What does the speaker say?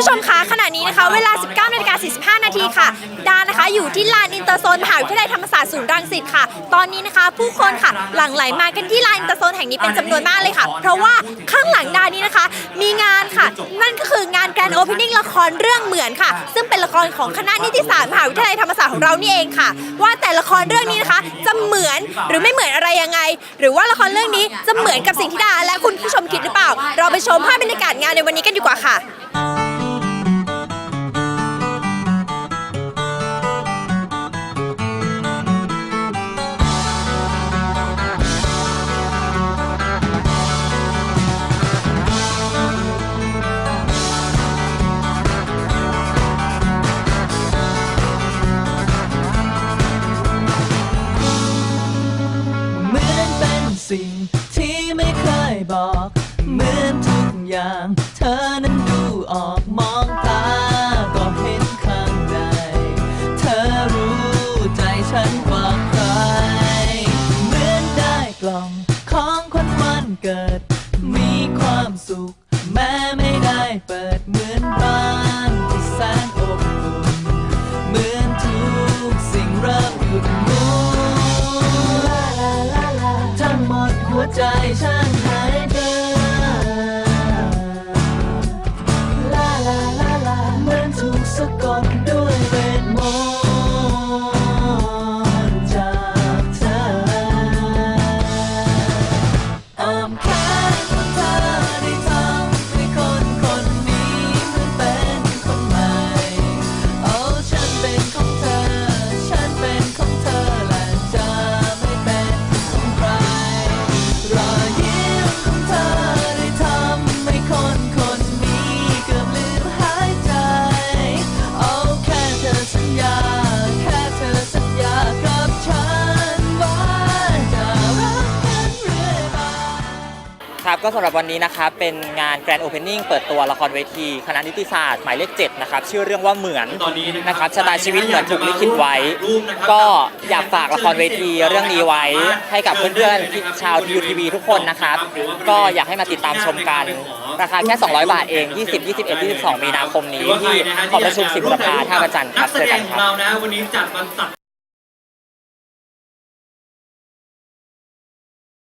ผู้ชมคะขณะนี้นะคะ เวลา 19นาฬิกา45 นาทีค่ะ ดานะคะอยู่ที่ลานอินเตอร์โซนมหาวิทยาลัยธรรมศาสตร์ศูนย์รังสิตค่ะ ตอนนี้นะคะผู้คนค่ะหลั่งไหลมากันที่ลานอินเตอร์โซนแห่งนี้เป็นจำนวนมากเลยค่ะ เพราะว่าข้างหลังดานี้นะคะ มีงานค่ะ นั่นก็คืองานแกรนด์โอเพนนิ่งละครเรื่องเหมือนค่ะ ซึ่งเป็นละครของคณะนิติศาสตร์มหาวิทยาลัยธรรมศาสตร์ของเรานี่เองค่ะ ว่าแต่ละครเรื่องนี้นะคะ จะเหมือนหรือไม่เหมือนอะไรยังไง หรือว่าละครเรื่องนี้จะเหมือนกับสิ่งที่ดาและคุณผู้ชมคิดหรือเปล่า เราไปชมภาพบรรยากาศงานในวันนี้กันดีกว่าค่ะ สิ่งที่ไม่เคยบอก เหมือนทุกอย่าง เธอนั้นดูออกมองตา ก็เห็นข้างใน เธอรู้ใจฉันกว่าใคร เหมือนได้กล่องของขวัญวันเกิด มีความสุขแม้ ใจฉัน ครับก็สำหรับวันนี้นะครับเป็นงาน Grand Opening เปิดตัวละครเวที คณะนิติศาสตร์หมายเลข7นะครับชื่อเรื่องว่าเหมือนตอนนี้นะครับชะตาชีวิตเหมือนถูกลิขิตไว้ ก็อยากฝากละครเวทีเรื่องนี้ไว้ ให้กับเพื่อนๆชาวทีวีทุกคนนะครับ ก็อยากให้มาติดตามชมกัน ราคาแค่ 200 บาทเอง 20 21 22 มีนาคมนี้ที่หอประชุมสิบประภาท่าประจันทร์ครับแสเจอกันครับ